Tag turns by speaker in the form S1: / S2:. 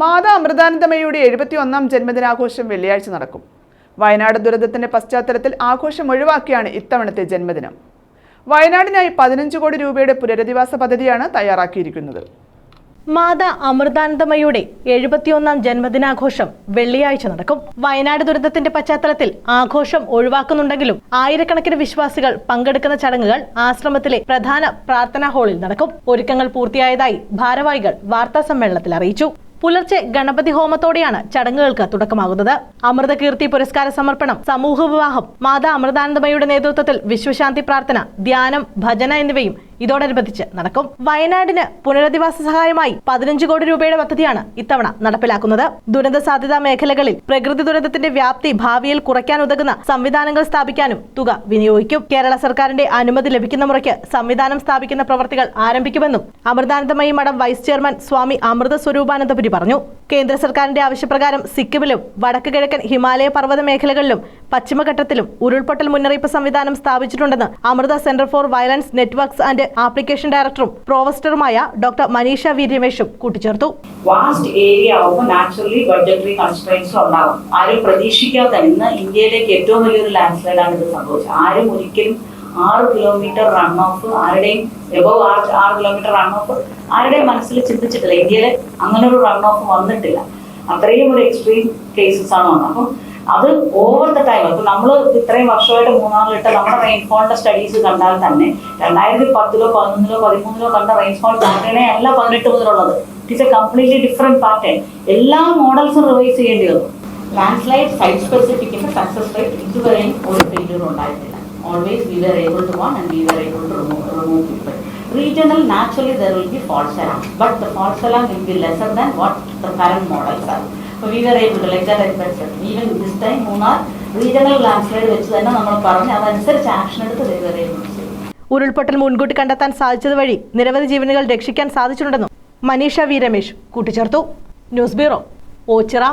S1: മാതാ അമൃതാനന്ദമയുടെ എഴുപത്തി ഒന്നാം ജന്മദിനാഘോഷം വെള്ളിയാഴ്ച നടക്കും. വയനാട് ദുരന്തത്തിന്റെ പശ്ചാത്തലത്തിൽ ആഘോഷം ഒഴിവാക്കിയാണ് ഇത്തവണത്തെ ജന്മദിനം. വയനാടിനായി പതിനഞ്ച് കോടി രൂപയുടെ പുനരധിവാസ പദ്ധതിയാണ് തയ്യാറാക്കിയിരിക്കുന്നത്.
S2: മാതാ അമൃതാനന്ദമയുടെ എഴുപത്തിയൊന്നാം ജന്മദിനാഘോഷം വെള്ളിയാഴ്ച നടക്കും. വയനാട് ദുരന്തത്തിന്റെ പശ്ചാത്തലത്തിൽ ആഘോഷം ഒഴിവാക്കുന്നുണ്ടെങ്കിലും ആയിരക്കണക്കിന് വിശ്വാസികൾ പങ്കെടുക്കുന്ന ചടങ്ങുകൾ ആശ്രമത്തിലെ പ്രധാന പ്രാർത്ഥനാ ഹാളിൽ നടക്കും. ഒരുക്കങ്ങൾ പൂർത്തിയായതായി ഭാരവാഹികൾ വാർത്താ സമ്മേളനത്തിൽ അറിയിച്ചു. പുലർച്ചെ ഗണപതി ഹോമത്തോടെയാണ് ചടങ്ങുകൾക്ക് തുടക്കമാകുന്നത്. അമൃതകീർത്തി പുരസ്കാര സമർപ്പണം സമൂഹ വിവാഹം മാതാ അമൃതാനന്ദമയുടെ നേതൃത്വത്തിൽ വിശ്വശാന്തി പ്രാർത്ഥന ധ്യാനം ഭജന എന്നിവയും ഇതോടനുബന്ധിച്ച് നടക്കും. വയനാടിന് പുനരധിവാസ സഹായമായി പതിനഞ്ച് കോടി രൂപയുടെ പദ്ധതിയാണ് ഇത്തവണ നടപ്പിലാക്കുന്നത്. ദുരന്ത സാധ്യതാ മേഖലകളിൽ പ്രകൃതി ദുരന്തത്തിന്റെ വ്യാപ്തി ഭാവിയിൽ കുറയ്ക്കാൻ ഉതകുന്ന സംവിധാനങ്ങൾ സ്ഥാപിക്കാനും തുക വിനിയോഗിക്കും. കേരള സർക്കാരിന്റെ അനുമതി ലഭിക്കുന്ന മുറയ്ക്ക് സംവിധാനം സ്ഥാപിക്കുന്ന പ്രവർത്തികൾ ആരംഭിക്കുമെന്നും അമൃതാനന്ദമയി മഠം വൈസ് ചെയർമാൻ സ്വാമി അമൃത സ്വരൂപാനന്ദപുരി പറഞ്ഞു. കേന്ദ്ര സർക്കാരിന്റെ ആവശ്യപ്രകാരം സിക്കിമിലും വടക്ക് കിഴക്കൻ ഹിമാലയ പർവത മേഖലകളിലും പശ്ചിമഘട്ടത്തിലും ഉരുൾപൊട്ടൽ മുന്നറിയിപ്പ് സംവിധാനം സ്ഥാപിച്ചിട്ടുണ്ടെന്ന് Amrita centre for wireless networks and application ഡയറക്ടറും പ്രോവസ്റ്ററുമായ ഡോക്ടർ മനീഷ വി. രമേശും കൂട്ടിച്ചേർത്തു.
S3: വാസ്റ്റ് ഏരിയ നാച്ചുറലി ആരും പ്രതീക്ഷിക്കാത്ത ഇന്ന് ഇന്ത്യയിലേക്ക് ഏറ്റവും വലിയൊരു ലാൻഡ് ആണ് ഇത് സംഭവിച്ചത്. ആരും ഒരിക്കലും ആറ് കിലോമീറ്റർ റൺ ഓഫ് ആരുടെയും എബവ് ആറ് ആറ് കിലോമീറ്റർ റൺ ഓഫ് ആരുടെയും മനസ്സിൽ ചിന്തിച്ചിട്ടില്ല. ഇന്ത്യയിൽ അങ്ങനെ ഒരു റൺ ഓഫ് വന്നിട്ടില്ല. അത്രയും ഒരു എക്സ്ട്രീം കേസസ് ആണ് വന്നത്. അപ്പം അത് ഓവർ ദ ടൈം ഇപ്പൊ നമ്മൾ ഇത്രയും വർഷമായിട്ട് മൂന്നാറിലിട്ട് നമ്മുടെ റെയിൻഫോളിന്റെ സ്റ്റഡീസ് കണ്ടാൽ തന്നെ രണ്ടായിരത്തി പത്തിലോ പതിനൊന്നിലോ പതിമൂന്നിലോ കണ്ട റെയിൻഫോൾ പാറ്റേണേ അല്ല പതിനെട്ട് മുതലുള്ളത്. It is a completely different pattern എല്ലാ മോഡൽസും റിവൈസ് ചെയ്യേണ്ടി വന്നു. ലാൻഡ് സ്ലൈഡ് സൈറ്റ് സ്പെസിഫിക്കിന്റെ സക്സസ് റേറ്റ് ഇതുവരെയും ഒരു ഫെയിലിയർ ഉണ്ടായിട്ടില്ല. Always we were able to one and we were able to remove people regional naturally there will be false alarm but the false alarm will be lesser than what the current models are. That I said even this time Munnar regional landslide വെച്ച് തന്നെ നമ്മൾ പറഞ്ഞ് അതനുസരിച്ച് action എടുത്ത് ചെയ്തു
S2: ഉരുൾപൊട്ടൽ മുൻകൂട്ടി കണ്ടെത്താൻ സാധിച്ചത് വഴി നിരവധി ജീവനുകൾ രക്ഷിക്കാൻ സാധിച്ചിട്ടുണ്ടെന്നും മനീഷ വി രമേശ് കൂട്ടിച്ചേർത്തു. News bureau Ochira.